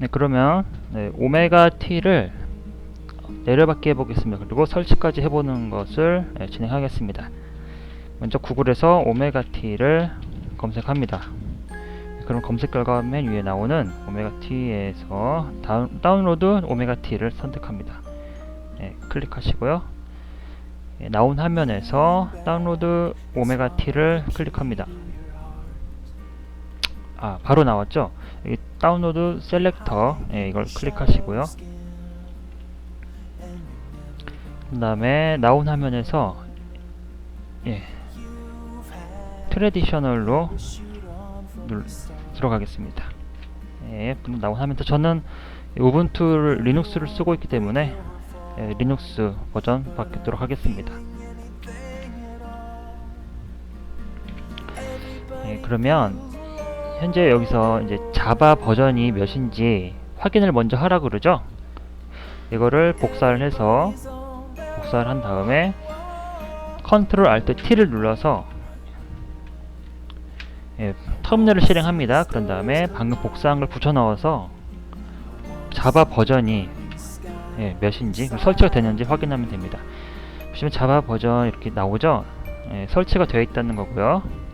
네, 그러면 네, 오메가 t를 내려받기 해보겠습니다. 그리고 설치까지 해보는 것을 네, 진행하겠습니다. 먼저 구글에서 오메가 t를 검색합니다. 그럼 검색 결과 맨 위에 나오는 오메가 t에서 다운, 다운로드 오메가 t를 선택합니다. 네, 클릭하시고요. 예, 나온 화면에서 다운로드 오메가 t를 클릭합니다. 아 바로 나왔죠? 다운로드 셀렉터 예, 이걸 클릭하시고요. 그 다음에 나온 화면에서 예, 트레디셔널로 눌, 들어가겠습니다. 예, 나온 화면에서 저는 우분투를 리눅스를 쓰고 있기 때문에 예, 리눅스 버전 바뀌도록 하겠습니다. 예, 그러면 현재 여기서 이제 자바 버전이 몇인지 확인을 먼저 하라 그러죠. 이거를 복사를 해서 복사를 한 다음에 컨트롤 알트 T를 눌러서 예, 터미널을 실행합니다. 그런 다음에 방금 복사한 걸 붙여 넣어서 자바 버전이 예, 몇인지 설치가 되는지 확인하면 됩니다. 보시면 자바 버전 이렇게 나오죠. 예, 설치가 되어 있다는 거고요.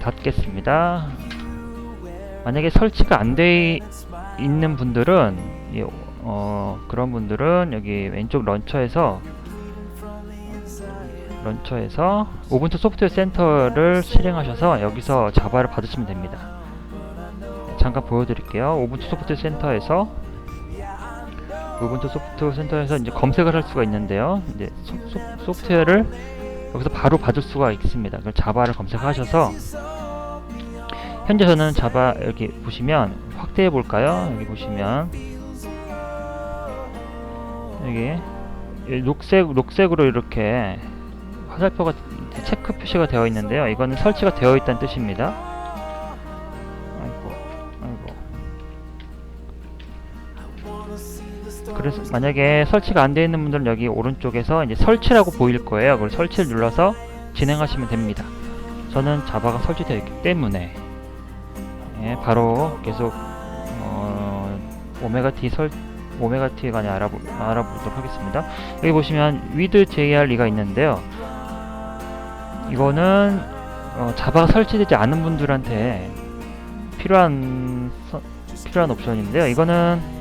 예, 닫겠습니다. 만약에 설치가 안 돼 있는 분들은 예, 어, 그런 분들은 여기 왼쪽 런처에서 런처에서 우분투 소프트웨어 센터를 실행하셔서 여기서 자바를 받으시면 됩니다. 잠깐 보여드릴게요. 우분투 소프트웨어 센터에서 우분투 소프트웨어 센터에서 이제 검색을 할 수가 있는데요. 이제 소, 소, 소프트웨어를 여기서 바로 받을 수가 있습니다. 그럼 자바를 검색하셔서 현재 저는 자바 여기 보시면 확대해 볼까요? 여기 보시면 여기 이 녹색 녹색으로 이렇게 화살표가 체크 표시가 되어 있는데요. 이거는 설치가 되어 있다는 뜻입니다. 그래서 만약에 설치가 안 되어 있는 분들은 여기 오른쪽에서 이제 설치라고 보일 거예요. 그걸 설치를 눌러서 진행하시면 됩니다. 저는 자바가 설치되어 있기 때문에 예, 바로 계속 어, 오메가 T 설 오메가 T가 아니 알아보, 알아보도록 하겠습니다. 여기 보시면 with JRE가 있는데요. 이거는 어, 자바가 설치되지 않은 분들한테 필요한 서, 필요한 옵션인데요. 이거는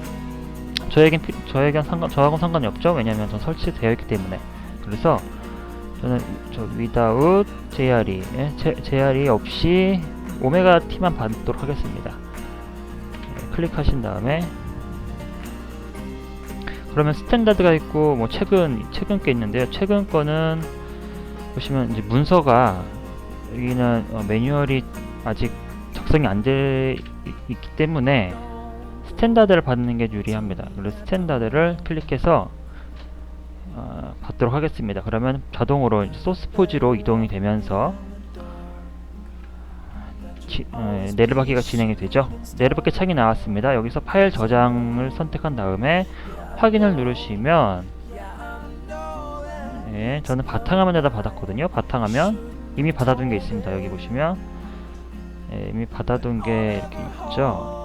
저에겐 피, 저에겐 상관 저하고는 상관이 없죠. 왜냐하면 전 설치되어 있기 때문에. 그래서 저는 저 without JRE 예, 제, JRE 없이 오메가 T만 받도록 하겠습니다. 예, 클릭하신 다음에 그러면 스탠다드가 있고 뭐 최근 최근 게 있는데요. 최근 거는 보시면 이제 문서가 여기는 어, 매뉴얼이 아직 작성이 안 돼 있기 때문에 스탠다드를 받는 게 유리합니다. 그래서 스탠다드를 클릭해서 어, 받도록 하겠습니다. 그러면 자동으로 소스 포지로 이동이 되면서 지, 어, 내려받기가 진행이 되죠. 내려받기 창이 나왔습니다. 여기서 파일 저장을 선택한 다음에 확인을 누르시면 예, 저는 바탕화면에다 받았거든요. 바탕화면 이미 받아둔 게 있습니다. 여기 보시면 예, 이미 받아둔 게 이렇게 있죠.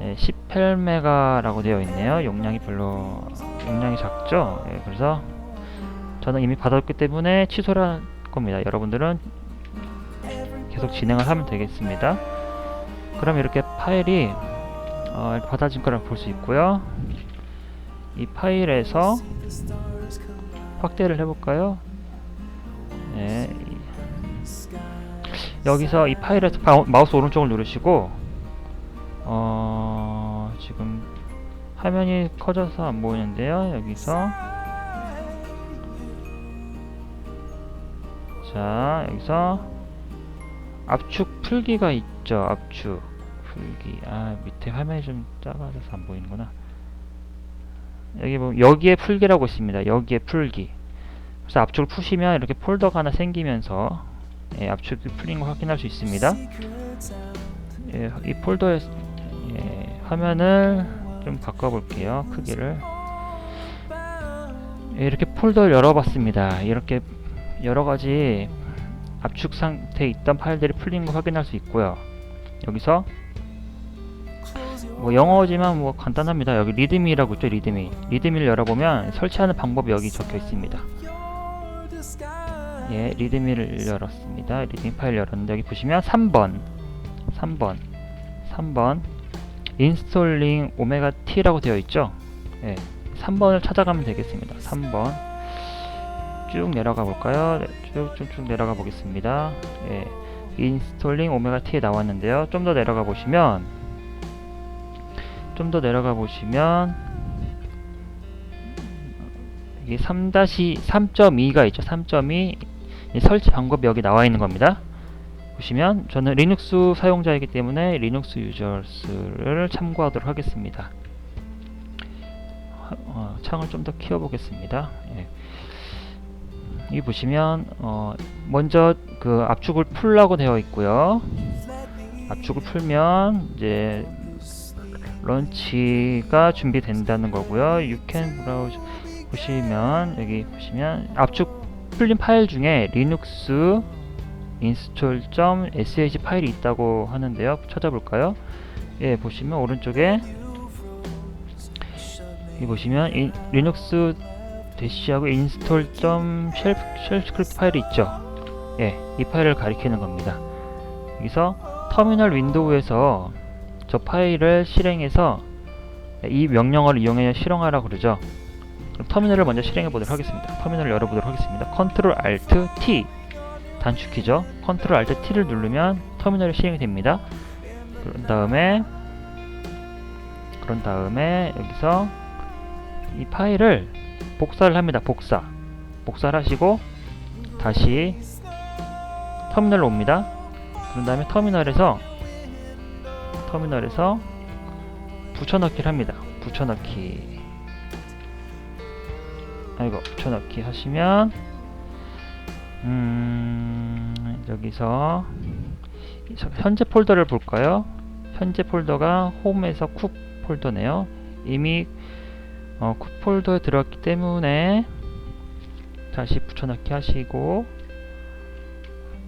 예, 18메가라고 되어 있네요. 용량이 별로 용량이 작죠. 예, 그래서 저는 이미 받았기 때문에 취소를 할 겁니다. 여러분들은 계속 진행을 하면 되겠습니다. 그럼 이렇게 파일이 어, 받아진 거를 볼 수 있고요. 이 파일에서 확대를 해볼까요? 네. 여기서 이 파일에서 바, 마우스 오른쪽을 누르시고 어, 화면이 커져서 안 보이는데요. 여기서 자 여기서 압축 풀기가 있죠. 압축 풀기. 아 밑에 화면이 좀 작아져서 안 보이는구나. 여기 뭐 여기에 풀기라고 있습니다. 여기에 풀기. 그래서 압축을 푸시면 이렇게 폴더가 하나 생기면서 예, 압축이 풀린 거 확인할 수 있습니다. 예, 이 폴더에 예, 화면을 좀 바꿔볼게요. 크기를 예, 이렇게 폴더를 열어봤습니다. 이렇게 여러 가지 압축 상태에 있던 파일들이 풀린 거 확인할 수 있고요. 여기서 뭐 영어지만 뭐 간단합니다. 여기 리드미라고 있죠, 리드미. 리드미를 열어보면 설치하는 방법이 여기 적혀 있습니다. 예, 리드미를 열었습니다. 리드미 파일 열었는데 여기 보시면 3번, 3번, 3번 인스톨링 오메가 T라고 되어 있죠. 예, 3번을 찾아가면 되겠습니다. 3번 쭉 내려가 볼까요? 네, 쭉쭉쭉 내려가 보겠습니다. 예, 인스톨링 오메가 T에 나왔는데요. 좀 더 내려가 보시면 좀 더 내려가 보시면 이게 3-3.2가 있죠. 3.2이 설치 방법이 여기 나와 있는 겁니다. 보시면 저는 리눅스 사용자이기 때문에 리눅스 유저스를 참고하도록 하겠습니다. 하- 어, 창을 좀 더 키워보겠습니다. 예. 여기 보시면 어, 먼저 그 압축을 풀라고 되어 있고요. 압축을 풀면 이제 런치가 준비된다는 거고요. Can browse 보시면 여기 보시면 압축 풀린 파일 중에 리눅스 install.sh 파일이 있다고 하는데요. 찾아볼까요? 예, 보시면 오른쪽에 이 보시면 이, 리눅스 대시하고 install.shell shell 스크립트 파일이 있죠. 예, 이 파일을 가리키는 겁니다. 여기서 터미널 윈도우에서 저 파일을 실행해서 이 명령어를 이용해 실행하라 그러죠. 터미널을 먼저 실행해 보도록 하겠습니다. 터미널을 열어보도록 하겠습니다. Ctrl Alt T 단축키죠. Ctrl Alt T를 누르면 터미널이 실행이 됩니다. 그런 다음에 그런 다음에 여기서 이 파일을 복사를 합니다. 복사 복사를 하시고 다시 터미널로 옵니다. 그런 다음에 터미널에서 터미널에서 붙여넣기를 합니다. 붙여넣기 아이고 붙여넣기 하시면 음 여기서 저- 현재 폴더를 볼까요? 현재 폴더가 홈에서 쿡 폴더네요. 이미 어, 쿡 폴더에 들어갔기 때문에 다시 붙여넣기 하시고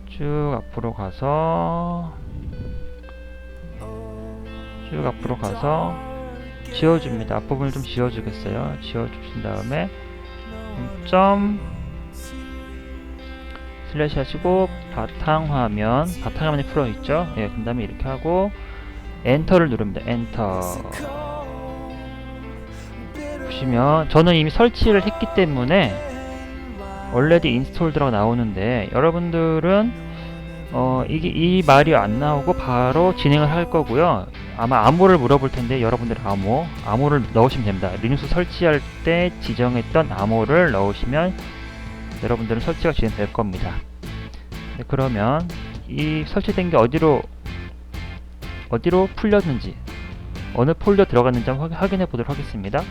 쭉 앞으로 가서 쭉 앞으로 가서 지워줍니다. 앞부분을 좀 지워주겠어요. 지워주신 다음에 음, 점 슬래시 하시고 바탕화면 바탕화면이 풀어 있죠. 예, 그 다음에 이렇게 하고 엔터를 누릅니다. 엔터 보시면 저는 이미 설치를 했기 때문에 원래도 인스톨드라고 나오는데 여러분들은 어 이게 이 말이 안 나오고 바로 진행을 할 거고요. 아마 암호를 물어볼 텐데 여러분들 암호 암호를 넣으시면 됩니다. 리눅스 설치할 때 지정했던 암호를 넣으시면 여러분들은 설치가 진행될 겁니다. 네, 그러면 이 설치된 게 어디로 어디로 풀렸는지 어느 폴더 들어갔는지 한번 확- 확인해 보도록 하겠습니다.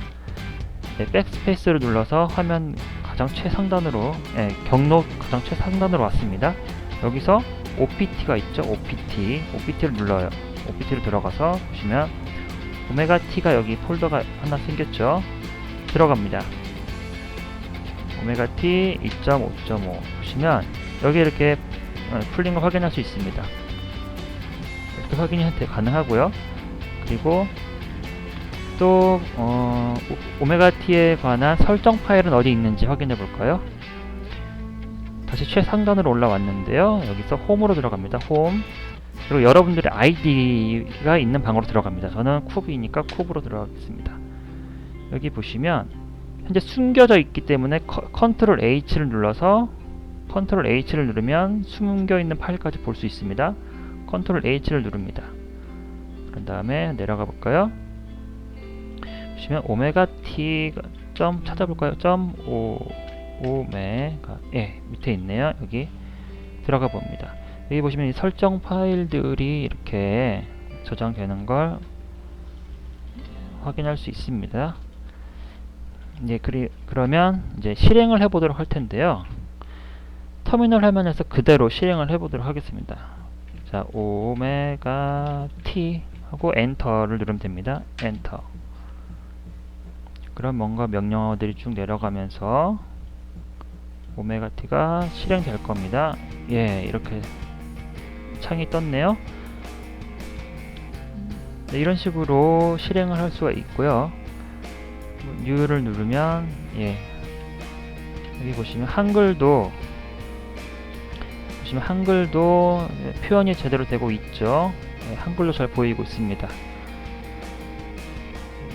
네, 백스페이스를 눌러서 화면 가장 최상단으로 예, 경로 가장 최상단으로 왔습니다. 여기서 OPT가 있죠. OPT. OPT를 눌러요. OPT로 들어가서 보시면 오메가 T가 여기 폴더가 하나 생겼죠. 들어갑니다. 오메가 T 2.5.5 보시면 여기 이렇게 어, 풀린 걸 확인할 수 있습니다. 이렇게 확인이 가능하고요. 그리고 또 어, 오- 오메가 T에 관한 설정 파일은 어디 있는지 확인해 볼까요? 다시 최상단으로 올라왔는데요. 여기서 홈으로 들어갑니다. 홈. 그리고 여러분들의 아이디가 있는 방으로 들어갑니다. 저는 쿱이니까 쿱으로 들어가겠습니다. 여기 보시면 현재 숨겨져 있기 때문에 커- 컨트롤 H를 눌러서 컨트롤 H를 누르면 숨겨 있는 파일까지 볼 수 있습니다. 컨트롤 H를 누릅니다. 그런 다음에 내려가 볼까요? 보시면 오메가 T가 점 찾아볼까요? 점 오, 오메가 예 밑에 있네요. 여기 들어가 봅니다. 여기 보시면 이 설정 파일들이 이렇게 저장되는 걸 확인할 수 있습니다. 이제 그리, 그러면 이제 실행을 해보도록 할 텐데요. 터미널 화면에서 그대로 실행을 해보도록 하겠습니다. 자, 오메가 T 하고 엔터를 누르면 됩니다. 엔터. 그럼 뭔가 명령어들이 쭉 내려가면서 오메가 T가 실행될 겁니다. 예, 이렇게 창이 떴네요. 네, 이런 식으로 실행을 할 수가 있고요. U를 누르면 예 여기 보시면 한글도 보시면 한글도 예, 표현이 제대로 되고 있죠. 예, 한글로 잘 보이고 있습니다.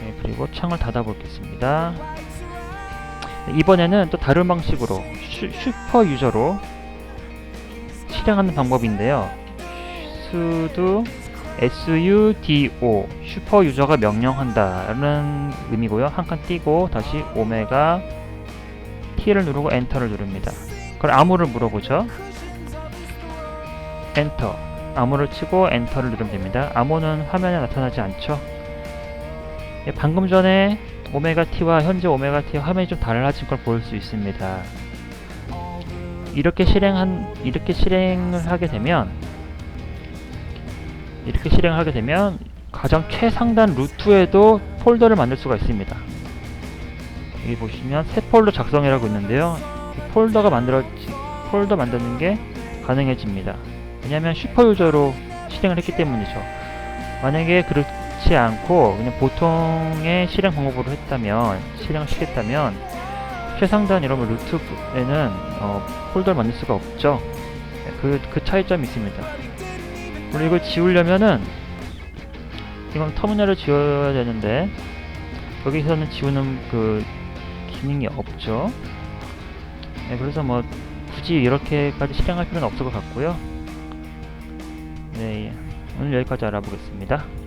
네, 그리고 창을 닫아 보겠습니다. 네, 이번에는 또 다른 방식으로 슈, 슈퍼 유저로 실행하는 방법인데요. 수도 sudo 슈퍼 유저가 명령한다라는 의미고요. 한 칸 띄고 다시 오메가 t를 누르고 엔터를 누릅니다. 그럼 암호를 물어보죠. 엔터. 암호를 치고 엔터를 누르면 됩니다. 암호는 화면에 나타나지 않죠. 예, 방금 전에 오메가 t와 현재 오메가 t의 화면이 좀 달라진 걸 볼 수 있습니다. 이렇게 실행한 이렇게 실행을 하게 되면 이렇게 실행을 하게 되면 가장 최상단 루트에도 폴더를 만들 수가 있습니다. 여기 보시면 새 폴더 작성이라고 있는데요. 이 폴더가 만들어지 폴더 만드는 게 가능해집니다. 왜냐하면 슈퍼 유저로 실행을 했기 때문이죠. 만약에 그렇지 않고 그냥 보통의 실행 방법으로 했다면 실행을 시켰다면 최상단 이런 루트에는 어, 폴더를 만들 수가 없죠. 그, 그 차이점이 있습니다. 그리고 이걸 지우려면은 이건 터미널을 지워야 되는데 여기서는 지우는 그 기능이 없죠. 네, 그래서 뭐 굳이 이렇게까지 실행할 필요는 없을 것 같고요. 네, 오늘 여기까지 알아보겠습니다.